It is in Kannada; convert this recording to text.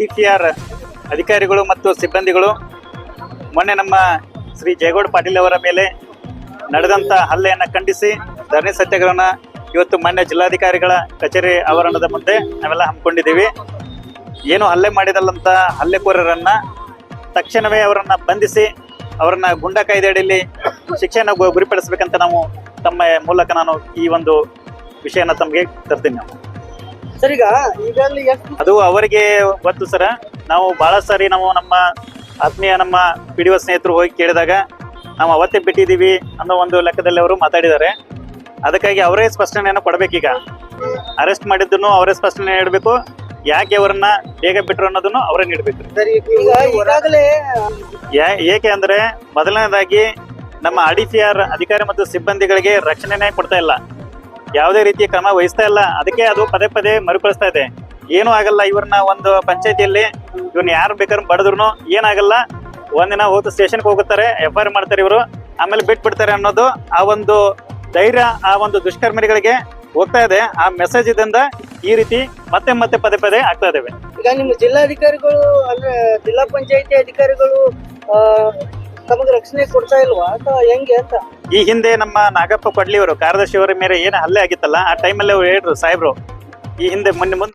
ಡಿ ಪಿ ಆರ್ ಅಧಿಕಾರಿಗಳು ಮತ್ತು ಸಿಬ್ಬಂದಿಗಳು, ಮೊನ್ನೆ ನಮ್ಮ ಶ್ರೀ ಜಯಗೌಡ ಪಾಟೀಲ್ ಅವರ ಮೇಲೆ ನಡೆದಂತ ಹಲ್ಲೆಯನ್ನು ಖಂಡಿಸಿ ಧರಣಿ ಸತ್ಯಾಗ್ರಹನ ಇವತ್ತು ಮಾನ್ಯ ಜಿಲ್ಲಾಧಿಕಾರಿಗಳ ಕಚೇರಿ ಆವರಣದ ಮುಂದೆ ನಾವೆಲ್ಲ ಹಮ್ಮಿಕೊಂಡಿದ್ದೀವಿ. ಏನು ಹಲ್ಲೆ ಮಾಡಿದಲ್ಲಂತ ಹಲ್ಲೆಕೋರರನ್ನ ತಕ್ಷಣವೇ ಅವರನ್ನ ಬಂಧಿಸಿ ಅವರನ್ನ ಗುಂಡ ಕಾಯ್ದೆ ಅಡಿಯಲ್ಲಿ ಶಿಕ್ಷೆಯನ್ನು ಗುರಿಪಡಿಸಬೇಕಂತ ನಾವು ತಮ್ಮ ಮೂಲಕ ನಾನು ಈ ಒಂದು ವಿಷಯನ ತಮಗೆ ತರ್ತೀನಿ. ಸರ್ ಈಗ ಎಷ್ಟು ಅದು ಅವರಿಗೆ ಗೊತ್ತು ಸರ. ನಾವು ಬಹಳ ಸಾರಿ ನಾವು ನಮ್ಮ ಆತ್ಮೀಯ ನಮ್ಮ ಪಿ ಡಿ ಒ ಸ್ನೇಹಿತರು ಹೋಗಿ ಕೇಳಿದಾಗ ನಾವು ಅವತ್ತೇ ಬಿಟ್ಟಿದ್ದೀವಿ ಅನ್ನೋ ಒಂದು ಲೆಕ್ಕದಲ್ಲಿ ಅವರು ಮಾತಾಡಿದ್ದಾರೆ. ಅದಕ್ಕಾಗಿ ಅವರೇ ಸ್ಪಷ್ಟನೆಯನ್ನು ಕೊಡಬೇಕೀಗ. ಅರೆಸ್ಟ್ ಮಾಡಿದ್ದನ್ನು ಅವರೇ ಸ್ಪಷ್ಟನೆ ನೀಡಬೇಕು. ಯಾಕೆ ಅವರನ್ನ ಬೇಗ ಬಿಟ್ರು ಅನ್ನೋದನ್ನು ಅವರೇ ನೀಡಬೇಕು. ಈಗ ಈಗಾಗಲೇ ಏಕೆ ಅಂದ್ರೆ ಮೊದಲನೇದಾಗಿ ನಮ್ಮ ಆರ್ ಅಧಿಕಾರಿ ಮತ್ತು ಸಿಬ್ಬಂದಿಗಳಿಗೆ ರಕ್ಷಣೆನೇ ಕೊಡ್ತಾ ಇಲ್ಲ. ಯಾವುದೇ ರೀತಿಯ ಕ್ರಮ ವಹಿಸ್ತಾ ಇಲ್ಲ. ಅದಕ್ಕೆ ಅದು ಪದೇ ಪದೇ ಮರುಕಳಿಸ್ತಾ ಇದೆ. ಏನೂ ಆಗಲ್ಲ ಇವ್ರನ್ನ ಒಂದು ಪಂಚಾಯತಿಯಲ್ಲಿ. ಇವ್ರನ್ನ ಯಾರು ಬೇಕಾದ್ರೂ ಬಡದ್ರು ಏನಾಗಲ್ಲ. ಒಂದಿನ ಹೋದ ಸ್ಟೇಷನ್ಗೆ ಹೋಗುತ್ತಾರೆ, ಎಫ್ ಐ ಮಾಡ್ತಾರೆ ಇವರು. ಆಮೇಲೆ ಬಿಟ್ಬಿಡ್ತಾರೆ ಅನ್ನೋದು ಆ ಒಂದು ಧೈರ್ಯ, ಆ ಒಂದು ದುಷ್ಕರ್ಮಿಗಳಿಗೆ ಹೋಗ್ತಾ ಇದೆ. ಆ ಮೆಸೇಜ್ ಇದರಿಂದ ಈ ರೀತಿ ಮತ್ತೆ ಮತ್ತೆ ಪದೇ ಪದೇ ಆಗ್ತಾ ಇದಾವೆ. ಈಗ ನಿಮ್ಮ ಜಿಲ್ಲಾಧಿಕಾರಿಗಳು ಅಂದ್ರೆ ಜಿಲ್ಲಾ ಪಂಚಾಯತಿ ಅಧಿಕಾರಿಗಳು ತಮಗೆ ರಕ್ಷಣೆ ಕೊಡ್ತಾ ಇಲ್ವಾ? ಅಥವಾ ಹೆಂಗೆ ಅಂತ? ಈ ಹಿಂದೆ ನಮ್ಮ ನಾಗಪ್ಪ ಕೊಡ್ಲಿ ಅವರು ಕಾರ್ಯದರ್ಶಿ ಅವರ ಮೇಲೆ ಏನು ಹಲ್ಲೆ ಆಗಿತ್ತಲ್ಲ, ಆ ಟೈಮಲ್ಲಿ ಅವ್ರು ಹೇಳ್ರು, ಸಾಹೇಬ್ರು, ಈ ಹಿಂದೆ ಮೊನ್ನೆ ಮುಂದೆ